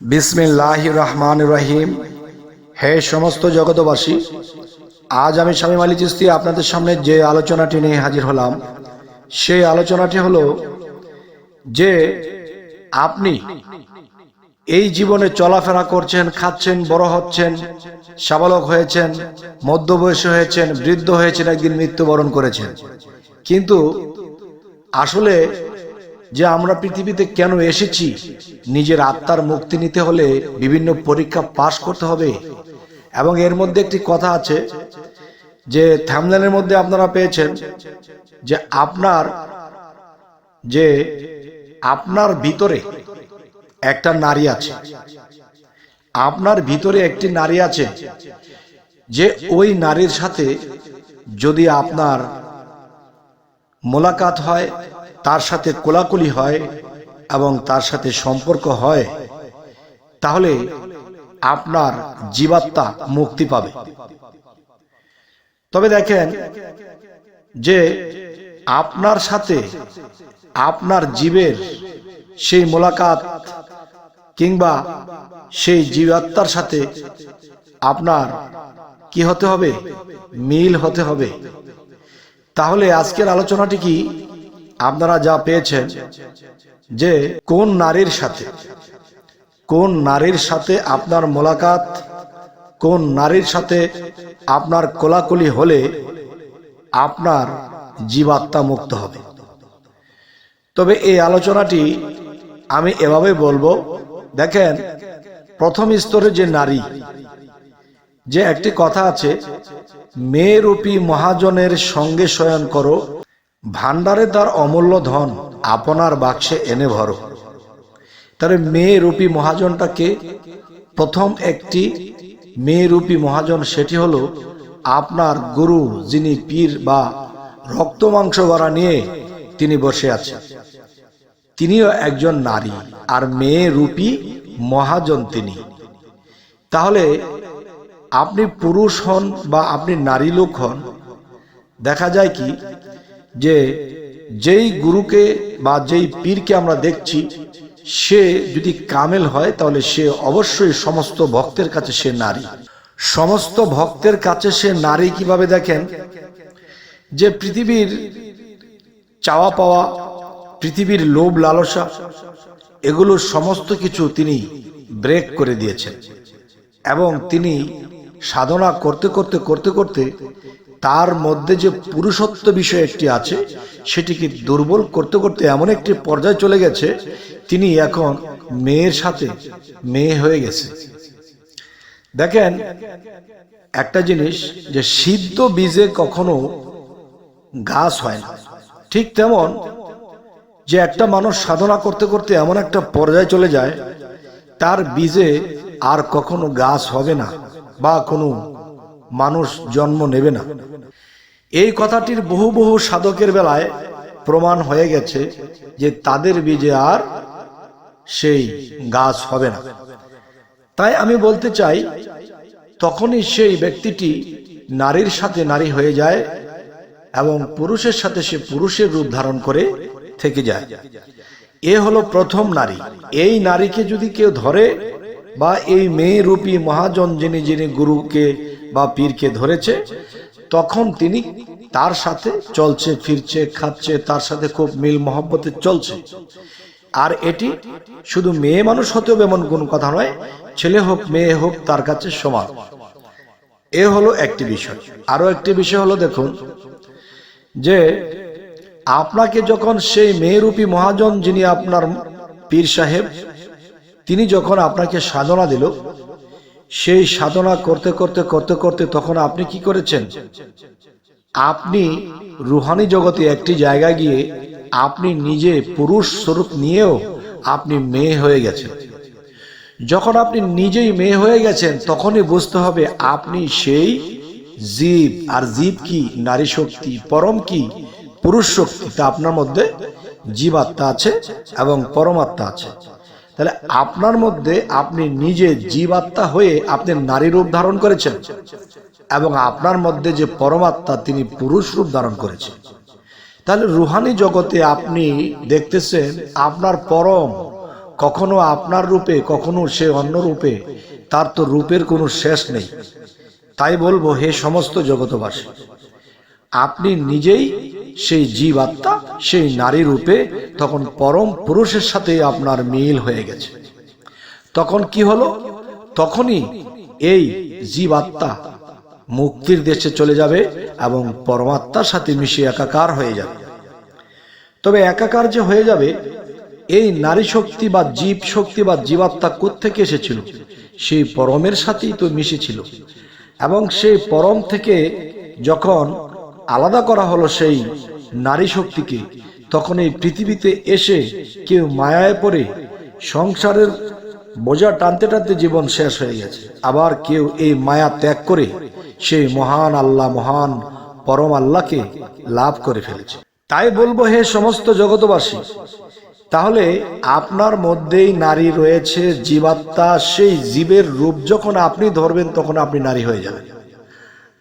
বিসমিল্লাহ রহমান রহিম হে সমস্ত জগতবাসী আজ আমি স্বামী মালি চিস্তি আপনাদের সামনে যে আলোচনাটি নিয়ে হাজির হলাম, সেই আলোচনাটি হলো যে আপনি এই জীবনে চলাফেরা করছেন, খাচ্ছেন, বড় হচ্ছেন, সাবালক হয়েছেন, মধ্যবয়সী হয়েছেন, বৃদ্ধ হয়েছেন, একদিন মৃত্যুবরণ করেছেন। কিন্তু আসলে যে আমরা পৃথিবীতে কেন এসেছি? নিজের আত্মার মুক্তি নিতে হলে বিভিন্ন পরীক্ষা পাশ করতে হবে। এবং এর মধ্যে একটি কথা আছে যে থ্যামলেনের মধ্যে আপনারা পেয়েছেন যে আপনার যে আপনার ভিতরে একটা নারী আছে। আপনার ভিতরে একটি নারী আছে যে ওই নারীর সাথে যদি আপনার মোলাকাত হয় তার সাথে কোলাকুলি হয় এবং তার সাথে সম্পর্ক হয়, তাহলে আপনার জীবাত্মা মুক্তি পাবে। তবে দেখেন যে আপনার সাথে আপনার জীবের সেই মোলাকাত কিংবা সেই জীবাত্মার সাথে আপনার কি হতে হবে? মিল হতে হবে। তাহলে আজকের আলোচনাটি কি? আপনারা যা পেয়েছেন, যে কোন নারীর সাথে, কোন নারীর সাথে আপনার মোলাকাত, কোন নারীর সাথে আপনার কোলাকুলি হলে আপনার জীবাত্মা মুক্ত হবে। তবে এই আলোচনাটি আমি এভাবে বলব, দেখেন, প্রথম স্তরে যে নারী, যে একটি কথা আছে মেয়েরূপী মহাজনের সঙ্গে শয়ন করো ভান্ডারে তার অমূল্য ধন আপনার বাক্সে এনে ভরো। তাহলে মেয়ে রূপী মহাজনটাকে প্রথম একটি মেয়ে রূপী মহাজন সেটি হলো আপনার গুরু যিনি পীর বা রক্ত মাংস গড়া নিয়ে তিনি বসে আছেন। তিনিও একজন নারী আর মেয়ে রূপী মহাজন তিনি। তাহলে আপনি পুরুষ হন বা আপনি নারী লোক হন, দেখা যায় কি যে যেই গুরুকে বা যেই পীরকে আমরা দেখছি, সে যদি কামেল হয়, তাহলে সে অবশ্যই সমস্ত ভক্তের কাছে সে নারী। সমস্ত ভক্তের কাছে সে নারী কীভাবে দেখেন? যে পৃথিবীর চাওয়া পাওয়া, পৃথিবীর লোভ লালসা, এগুলো সমস্ত কিছু তিনি ব্রেক করে দিয়েছেন। এবং তিনি সাধনা করতে করতে করতে করতে তার মধ্যে যে পুরুষত্ব বিষয় একটি আছে, সেটিকে দুর্বল করতে করতে এমন একটি পর্যায়ে চলে গেছে, তিনি এখন মেয়ের সাথে মেয়ে হয়ে গেছে। দেখেন, একটা জিনিস যে সিদ্ধ বীজে কখনো গাছ হয় না। ঠিক তেমন যে একটা মানুষ সাধনা করতে করতে এমন একটা পর্যায়ে চলে যায়, তার বীজে আর কখনো গাছ হবে না বা কোনো মানুষ জন্ম নেবে না। এই কথাটির বহু বহু সাধকের বেলায় প্রমাণ হয়ে গেছে যে তাদের বীজে আর সেই গাছ হবে না। তাই আমি বলতে চাই, তখনই সেই ব্যক্তিটি নারীর সাথে নারী হয়ে যায় এবং পুরুষের সাথে সে পুরুষের রূপ ধারণ করে থেকে যায়। এ হলো প্রথম নারী। এই নারীকে যদি কেউ ধরে বা এই মেয়ে রূপী মহাজন যিনি যিনি গুরুকে বা পীরকে ধরেছে, তখন তিনি তার সাথে চলছে, ফিরছে, খাচ্ছে, তার সাথে খুব মিল মহব্বতে চলছে। আর এটি শুধু মেয়ে মানুষ হতেও এমন কোন কথা নয়, ছেলে হোক, মেয়ে হোক, তার কাছে সমান। এ হলো একটি বিষয়। আরও একটি বিষয় হলো দেখুন, যে আপনাকে যখন সেই মেয়েরূপী মহাজন যিনি আপনার পীর সাহেব, তিনি যখন আপনাকে সাধনা দিল সেই সাধনা করতে করতে করতে করতে তখন আপনি কি করেছেন? আপনি রুহানি জগতে একটি জায়গায় গিয়ে আপনি নিজে পুরুষ স্বরূপ নিয়েও আপনি মেয়ে হয়ে গেছেন। যখন আপনি নিজেই মেয়ে হয়ে গেছেন, তখনই বুঝতে হবে আপনি সেই জীব। আর জীব কি? নারী শক্তি। পরম কি? পুরুষ শক্তি। তা আপনার মধ্যে জীবাত্মা আছে এবং পরমাত্মা আছে। তাহলে আপনার মধ্যে আপনি নিজে জীবাত্মা হয়ে আপনি নারী রূপ ধারণ করেছেন এবং আপনার মধ্যে যে পরমাত্মা তিনি পুরুষ রূপ ধারণ করেছেন। তাহলে রুহানি জগতে আপনি দেখতেছেন আপনার পরম কখনো আপনার রূপে, কখনো সে অন্য রূপে, তার তো রূপের কোনো শেষ নেই। তাই বলব, হে সমস্ত জগতবাসী আপনি নিজেই সেই জীব আত্মা, সেই নারী রূপে তখন পরম পুরুষের সাথে আপনার মিল হয়ে গেছে। তখন কি হলো? তখনই এই জীব আত্মা মুক্তির দেশে চলে যাবে এবং পরমাত্মার সাথে মিশে একাকার হয়ে যাবে। তবে একাকার যে হয়ে যাবে, এই নারী শক্তি বা জীব শক্তি বা জীবাত্মা থেকে এসেছিল? সেই পরমের সাথেই তো মিশেছিল। এবং সেই পরম থেকে যখন আলাদা করা হলো সেই নারী শক্তিকে। তখন এই পৃথিবীতে এসে কেউ মায়ায় পড়ে সংসারের বোঝা টানতে টানতে জীবন শেষ হয়ে গেছে। আবার কেউ এই মায়া ত্যাগ করে সেই মহান আল্লাহ, মহান পরম আল্লাহকে লাভ করে ফেলেছে। তাই বলব, হে সমস্ত জগতবাসী তাহলে আপনার মধ্যেই নারী রয়েছে, জীবাত্মা সেই জীবের রূপ যখন আপনি ধরবেন, তখন আপনি নারী হয়ে যাবেন।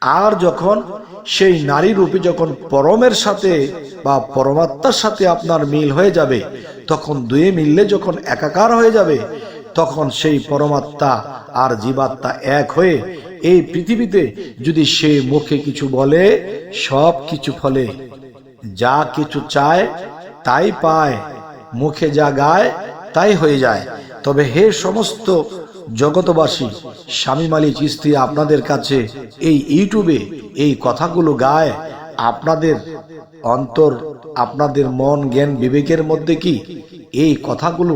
আর যখন সেই নারী রূপে যখন পরমের সাথে বা পরমাত্মার সাথে আপনার মিল হয়ে যাবে, তখন দুয়ে মিললে যখন একাকার হয়ে যাবে, তখন সেই পরমাত্মা আর জীবাত্মা এক হয়ে এই পৃথিবীতে যদি সে মুখে কিছু বলে, সব কিছু ফলে। যা কিছু চায়, তাই পায়। মুখে যা গায়, তাই হয়ে যায়। তবে হে সমস্ত জগতবাসী স্বামী মালি চিস্তি আপনাদের কাছে এই ইউটিউবে এই কথাগুলো গায়, আপনাদের অন্তর, আপনাদের মন জ্ঞান বিবেকের মধ্যে কি এই কথাগুলো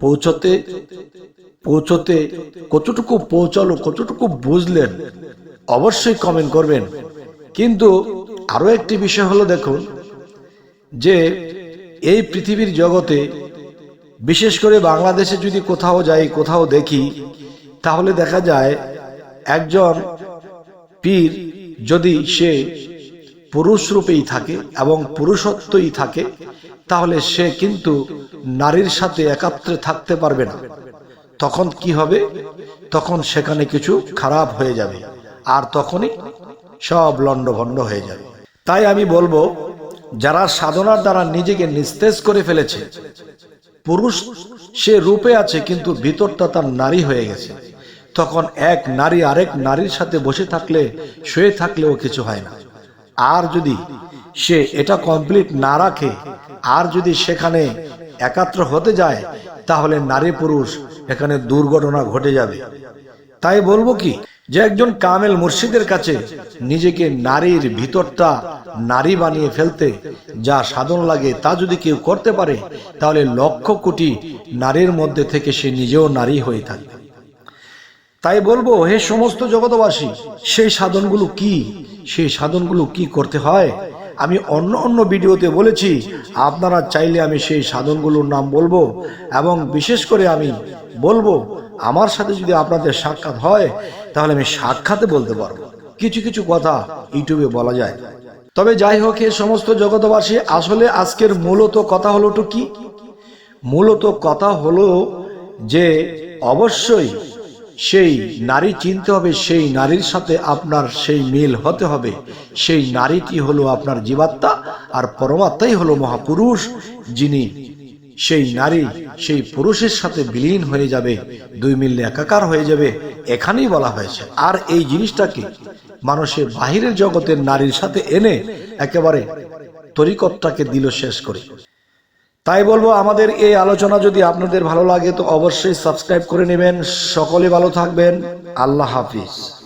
পৌঁছতে পৌঁছতে কতটুকু পৌঁছালো, কতটুকু বুঝলেন, অবশ্যই কমেন্ট করবেন। কিন্তু আরও একটি বিষয় হলো দেখুন, যে এই পৃথিবীর জগতে বিশেষ করে বাংলাদেশে যদি কোথাও যাই, কোথাও দেখি, তাহলে দেখা যায় একজন পীর যদি সে পুরুষ রূপেই থাকে এবং পুরুষত্বই থাকে, তাহলে সে কিন্তু নারীর সাথে একাত্রে থাকতে পারবে না। তখন কি হবে? তখন সেখানে কিছু খারাপ হয়ে যাবে আর তখনই সব লণ্ডভণ্ড হয়ে যাবে। তাই আমি বলব, যারা সাধনার দ্বারা নিজেকে নিস্তেজ করে ফেলেছে পুরুষ সে রূপে আছে, কিন্তু ভিতরটা তার নারী হয়ে গেছে। তখন এক নারী আরেক নারীর সাথে বসে থাকলে, শুয়ে থাকলেও কিছু হয় না। আর যদি সে এটা কমপ্লিট না রাখে, আর যদি সেখানে একাত্র হতে যায়, তাহলে নারী পুরুষ এখানে দুর্ঘটনা ঘটে যাবে। তাই বলব কি যে একজন কামেল মুর্শিদের কাছে নিজেকে নারীর ভিতরটা নারী বানিয়ে ফেলতে যা সাধন লাগে তা যদি কেউ করতে পারে, তাহলে লক্ষ কোটি নারীর মধ্যে থেকে সে নিজেও নারী হয়ে থাকবে। তাই বলব, হে সমস্ত জগতবাসী সেই সাধনগুলো কি? সেই সাধনগুলো কি করতে হয়? আমি অন্য অন্য ভিডিওতে বলেছি, আপনারা চাইলে আমি সেই সাধনগুলোর নাম বলব এবং বিশেষ করে আমি বলব, আমার সাথে যদি আপনাদের সাক্ষাৎ হয় তাহলে আমি সাক্ষাতে বলতে পারব। কিছু কিছু কথা ইউটিউবে বলা যায়। তবে যাই হোক, এ সমস্ত জগতবাসী আসলে আজকের মূলত কথা হলো তো কি? মূলত কথা হলো যে, অবশ্যই সেই নারী চিনতে হবে, সেই নারীর সাথে আপনার সেই মিল হতে হবে। সেই নারীটি হলো আপনার জীবাত্মা, আর পরমাত্মাই হলো মহাপুরুষ, যিনি সেই নারী, সেই পুরুষের সাথে বিলীন হয়ে যাবে, দুই মিললে একাকার হয়ে যাবে। এখানেই বলা হয়েছে। আর এই জিনিসটাকে মানুষের বাহিরের জগতের নারীর সাথে এনে একেবারে তরিকতটাকে দিল শেষ করে। তাই বলব, আমাদের এই আলোচনা যদি আপনাদের ভালো লাগে, তো অবশ্যই সাবস্ক্রাইব করে নেবেন। সকলে ভালো থাকবেন। আল্লাহ হাফিজ।